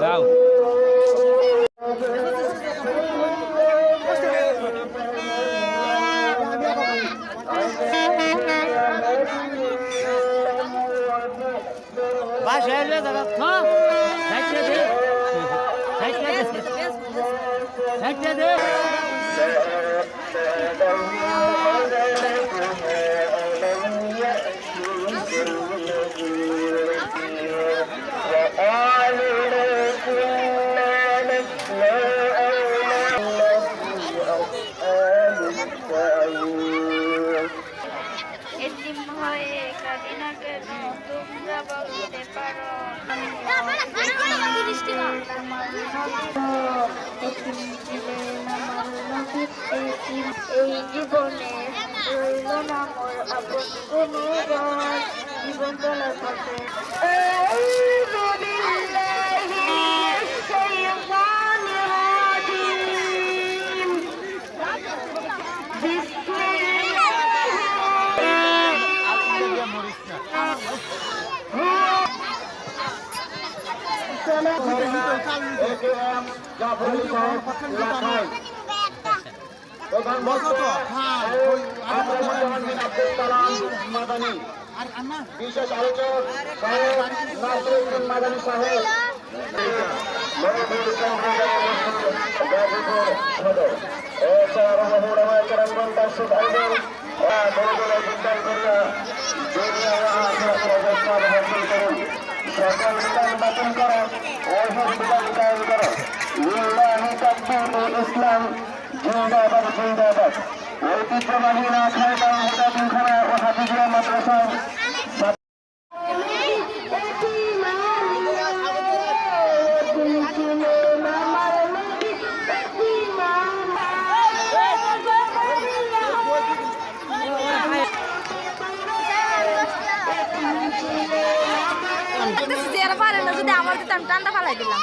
দাও। বাসায় এলে দাদা। হ্যাঁ দে। দে সাইডে দে এতিম হয়ে কাঁদি না কেন তোমরা বলতে পারো এতিম ছিলেন আমার নবীর এতিম এই জীবনে রইল না মোর আপন জীবন চলার পথে। বিশেষ আলোচক মাদানী সাহেব সকল বাতিল করো। ওষুধ বিধান কায়েম করো। লিল্লাহি তাকবীর ইসলাম, জিন্দাবাদ জিন্দাবাদ। ঐতিহ্যবাহী না খায় মুদাবিনখানা ও হাফিজিয়া মাদ্রাসা চেয়ার পারে যদি আমার দিতাম টান্ডা ফালাই দিলাম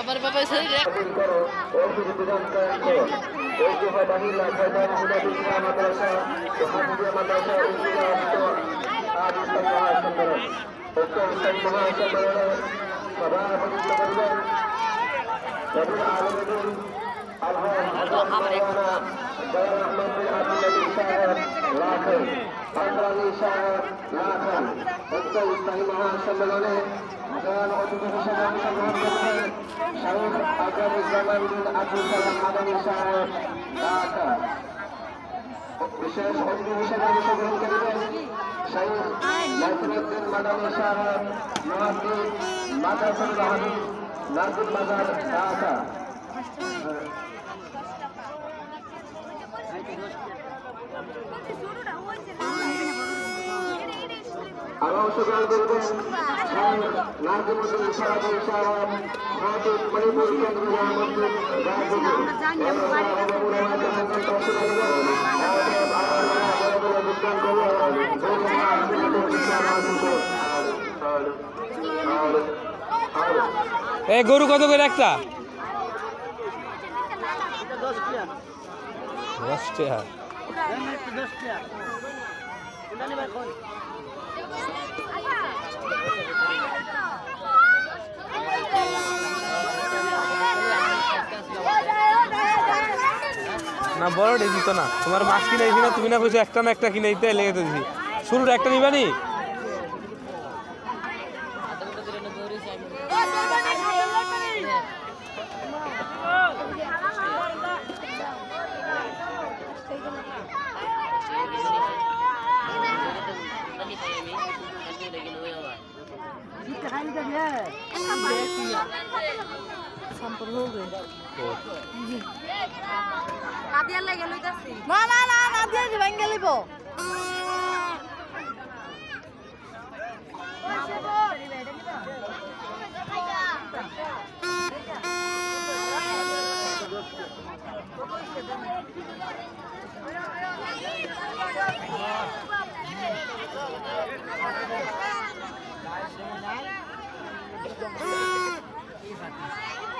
বাবার বাবা করো ওষুধ বিধান আজ ইসলাম মহাসম্মেলন প্রধান অতিথি হিসেবে অংশগ্রহণ করবেন শাহিদ আকরামুজ্জামান বিন আব্দুল সালাম মাদানী সাহেব ঢাকা বিশেষ অতিথি হিসেবে অংশগ্রহণ করবেন শাহিদ নাসিরুদ্দিন মাদানী সাহেব মহাদ্দিন মাদ্রাসার হাবিব নাজুল বাজার ঢাকা আরও অংশগ্রহণ করবেন। নাজিমুদ্দিন হাফিজ মণিপুর এ গরু কত করে একটা? দশ টাকা দশ না, বড় দিত না। তোমার মাছ কিনে না, তুমি না কইছো একটা না একটা কিনে দিতে লেগে দিছি শুরুটা একটা নিবানি না না না না দিয়ে দিবেন গেলিব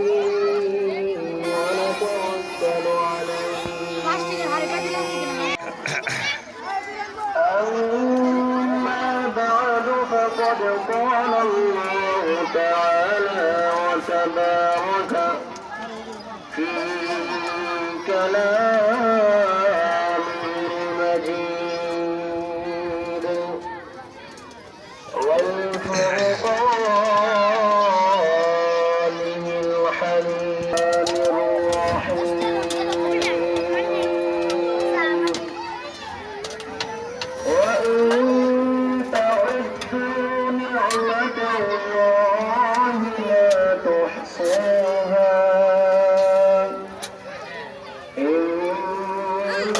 كلامه